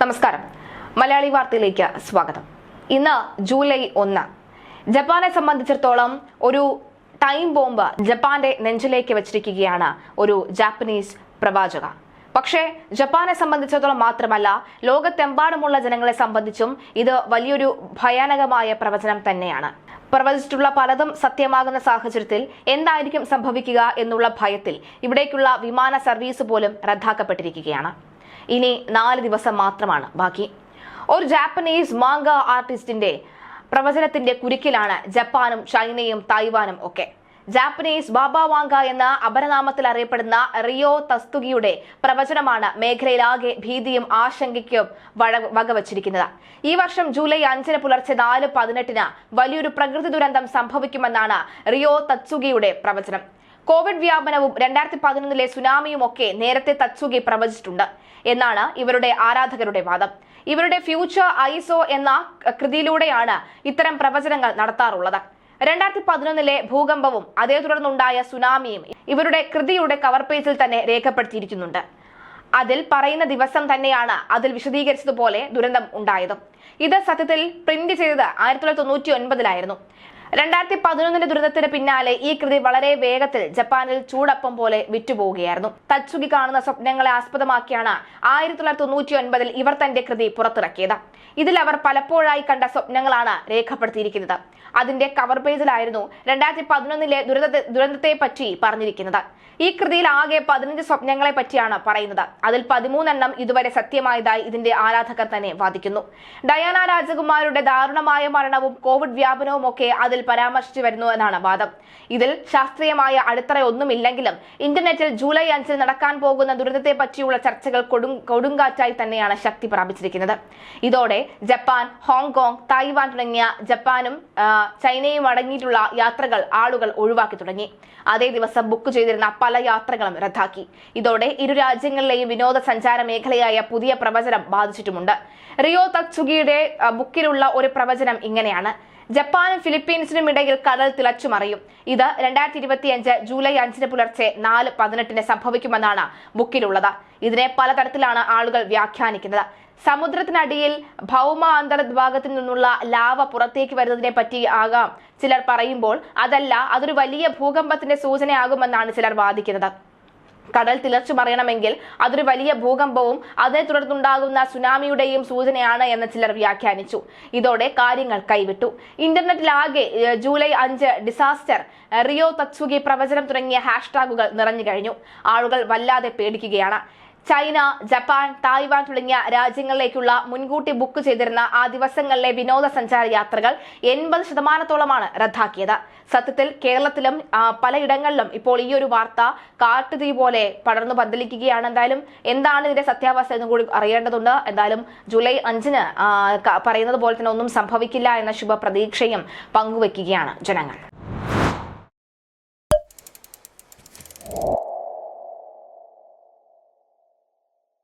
നമസ്കാരം. മലയാളി വാർത്തയിലേക്ക് സ്വാഗതം. ഇന്ന് ജൂലൈ ഒന്ന്. ജപ്പാനെ സംബന്ധിച്ചിടത്തോളം ഒരു ടൈം ബോംബ് ജപ്പാന്റെ നെഞ്ചിലേക്ക് വെച്ചിരിക്കുകയാണ് ഒരു ജാപ്പനീസ് പ്രവാചക. പക്ഷേ ജപ്പാനെ സംബന്ധിച്ചിടത്തോളം മാത്രമല്ല ലോകത്തെമ്പാടുമുള്ള ജനങ്ങളെ സംബന്ധിച്ചും ഇത് വലിയൊരു ഭയാനകമായ പ്രവചനം തന്നെയാണ്. പ്രവചിച്ചിട്ടുള്ള പലതും സത്യമാകുന്ന സാഹചര്യത്തിൽ എന്തായിരിക്കും സംഭവിക്കുക എന്നുള്ള ഭയത്തിൽ ഇവിടേക്കുള്ള വിമാന സർവീസ് പോലും റദ്ദാക്കപ്പെട്ടിരിക്കുകയാണ്. ഇനി നാല് ദിവസം മാത്രമാണ് ബാക്കി. ഒരു ജാപ്പനീസ് മാങ്ക ആർട്ടിസ്റ്റിന്റെ പ്രവചനത്തിന്റെ കുരുക്കിലാണ് ജപ്പാനും ചൈനയും തായ്വാനും ഒക്കെ. ജാപ്പനീസ് ബാബ വാങ്ക എന്ന അപരനാമത്തിൽ അറിയപ്പെടുന്ന റിയോ തസ്തുകിയുടെ പ്രവചനമാണ് മേഖലയിലാകെ ഭീതിയും ആശങ്കയ്ക്കും വകവച്ചിരിക്കുന്നത്. ഈ വർഷം ജൂലൈ അഞ്ചിന് പുലർച്ചെ നാല് പതിനെട്ടിന് വലിയൊരു പ്രകൃതി ദുരന്തം സംഭവിക്കുമെന്നാണ് റിയോ തത്സുകിയുടെ പ്രവചനം. കോവിഡ് വ്യാപനവും രണ്ടായിരത്തി പതിനൊന്നിലെ സുനാമിയും ഒക്കെ നേരത്തെ തത്സുഗി പ്രവചിച്ചിട്ടുണ്ട്. എന്നാണ് ഇവരുടെ ആരാധകരുടെ വാദം. ഇവരുടെ ഫ്യൂച്ചർ ഐസോ എന്ന കൃതിയിലൂടെയാണ് ഇത്തരം പ്രവചനങ്ങൾ നടത്താറുള്ളത്. രണ്ടായിരത്തി പതിനൊന്നിലെ ഭൂകമ്പവും അതേ തുടർന്നുണ്ടായ സുനാമിയും ഇവരുടെ കൃതിയുടെ കവർ പേജിൽ തന്നെ രേഖപ്പെടുത്തിയിരിക്കുന്നുണ്ട്. അതിൽ പറയുന്ന ദിവസം തന്നെയാണ് അതിൽ വിശദീകരിച്ചതുപോലെ ദുരന്തം ഉണ്ടായതും. ഇത് സത്യത്തിൽ പ്രിന്റ് ചെയ്തത് ആയിരത്തി തൊള്ളായിരത്തി തൊണ്ണൂറ്റി ഒൻപതിലായിരുന്നു. രണ്ടായിരത്തി പതിനൊന്നിന്റെ ദുരന്തത്തിന് പിന്നാലെ ഈ കൃതി വളരെ വേഗത്തിൽ ജപ്പാനിൽ ചൂടപ്പം പോലെ വിറ്റുപോവുകയായിരുന്നു. തച്ചുകി കാണുന്ന സ്വപ്നങ്ങളെ ആസ്പദമാക്കിയാണ് ആയിരത്തി തൊള്ളായിരത്തി തൊണ്ണൂറ്റി ഒൻപതിൽ ഇവർ തന്റെ കൃതി പുറത്തിറക്കിയത്. ഇതിൽ അവർ പലപ്പോഴായി കണ്ട സ്വപ്നങ്ങളാണ് രേഖപ്പെടുത്തിയിരിക്കുന്നത്. അതിന്റെ കവർ പേജിലായിരുന്നു രണ്ടായിരത്തി പതിനൊന്നിലെ ദുരന്ത ദുരന്തത്തെ പറ്റി പറഞ്ഞിരിക്കുന്നത്. ഈ കൃതിയിൽ ആകെ പതിനഞ്ച് സ്വപ്നങ്ങളെ പറ്റിയാണ് പറയുന്നത്. അതിൽ പതിമൂന്നെണ്ണം ഇതുവരെ സത്യമായതായി ഇതിന്റെ ആരാധകർ തന്നെ വാദിക്കുന്നു. ഡയാന രാജകുമാരുടെ ദാരുണമായ മരണവും കോവിഡ് വ്യാപനവും ഒക്കെ അതിൽ പരാമർശിച്ചു വരുന്നു എന്നാണ് വാദം. ഇതിൽ ശാസ്ത്രീയമായ അടിത്തറയൊന്നുമില്ലെങ്കിലും ഇന്റർനെറ്റിൽ ജൂലൈ അഞ്ചിൽ നടക്കാൻ പോകുന്ന ദുരന്തത്തെ പറ്റിയുള്ള ചർച്ചകൾ കൊടും കൊടുങ്കാറ്റായി തന്നെയാണ് ശക്തി പ്രാപിച്ചിരിക്കുന്നത്. ഇതോടെ ജപ്പാൻ ഹോങ്കോങ് തായ്വാൻ തുടങ്ങിയ ജപ്പാനും ചൈനയും അടങ്ങിയിട്ടുള്ള യാത്രകൾ ആളുകൾ ഒഴിവാക്കി തുടങ്ങി. അതേ ദിവസം ബുക്ക് ചെയ്തിരുന്ന പല യാത്രകളും റദ്ദാക്കി. ഇതോടെ ഇരു രാജ്യങ്ങളിലെയും വിനോദസഞ്ചാര മേഖലയായ പുതിയ പ്രവചനം ബാധിച്ചിട്ടുമുണ്ട്. റിയോ തക്സുഗിയുടെ ബുക്കിലുള്ള ഒരു പ്രവചനം ഇങ്ങനെയാണ്. ജപ്പാനും ഫിലിപ്പീൻസിനും ഇടയിൽ കടൽ തിളച്ചുമറിയും ഇത് രണ്ടായിരത്തി ഇരുപത്തിയഞ്ച് ജൂലൈ അഞ്ചിന് പുലർച്ചെ നാല് പതിനെട്ടിന് സംഭവിക്കുമെന്നാണ് ബുക്കിലുള്ളത്. ഇതിനെ പലതരത്തിലാണ് ആളുകൾ വ്യാഖ്യാനിക്കുന്നത്. സമുദ്രത്തിനടിയിൽ ഭൗമ അന്തർഭാഗത്തിൽ നിന്നുള്ള ലാവ പുറത്തേക്ക് വരുന്നതിനെ പറ്റി ആകാം ചിലർ പറയുമ്പോൾ അതല്ല അതൊരു വലിയ ഭൂകമ്പത്തിന്റെ സൂചനയാകുമെന്നാണ് ചിലർ വാദിക്കുന്നത്. കടൽ തിളച്ചു മറിയണമെങ്കിൽ അതൊരു വലിയ ഭൂകമ്പവും അതേ തുടർന്നുണ്ടാകുന്ന സുനാമിയുടെയും സൂചനയാണ് എന്ന് ചിലർ വ്യാഖ്യാനിച്ചു. ഇതോടെ കാര്യങ്ങൾ കൈവിട്ടു. ഇന്റർനെറ്റിലാകെ ജൂലൈ അഞ്ച് ഡിസാസ്റ്റർ റിയോ തത്സുഗി പ്രവചനം തുടങ്ങിയ ഹാഷ്ടാഗുകൾ നിറഞ്ഞു കഴിഞ്ഞു. ആളുകൾ വല്ലാതെ പേടിക്കുകയാണ്. ചൈന ജപ്പാൻ തായ്വാൻ തുടങ്ങിയ രാജ്യങ്ങളിലേക്കുള്ള മുൻകൂട്ടി ബുക്ക് ചെയ്തിരുന്ന ആ ദിവസങ്ങളിലെ വിനോദസഞ്ചാര യാത്രകൾ എൺപത് ശതമാനത്തോളമാണ് റദ്ദാക്കിയത്. സത്യത്തിൽ കേരളത്തിലും പലയിടങ്ങളിലും ഇപ്പോൾ ഈ ഒരു വാർത്ത കാട്ടുതീ പോലെ പടർന്നു പന്തലിക്കുകയാണ്. എന്തായാലും എന്താണ് ഇതിന്റെ സത്യാവസ്ഥ എന്നും കൂടി അറിയേണ്ടതുണ്ട്. എന്തായാലും ജൂലൈ അഞ്ചിന് പറയുന്നത് പോലെ തന്നെ ഒന്നും സംഭവിക്കില്ല എന്ന ശുഭപ്രതീക്ഷയും പങ്കുവെക്കുകയാണ് ജനങ്ങൾ.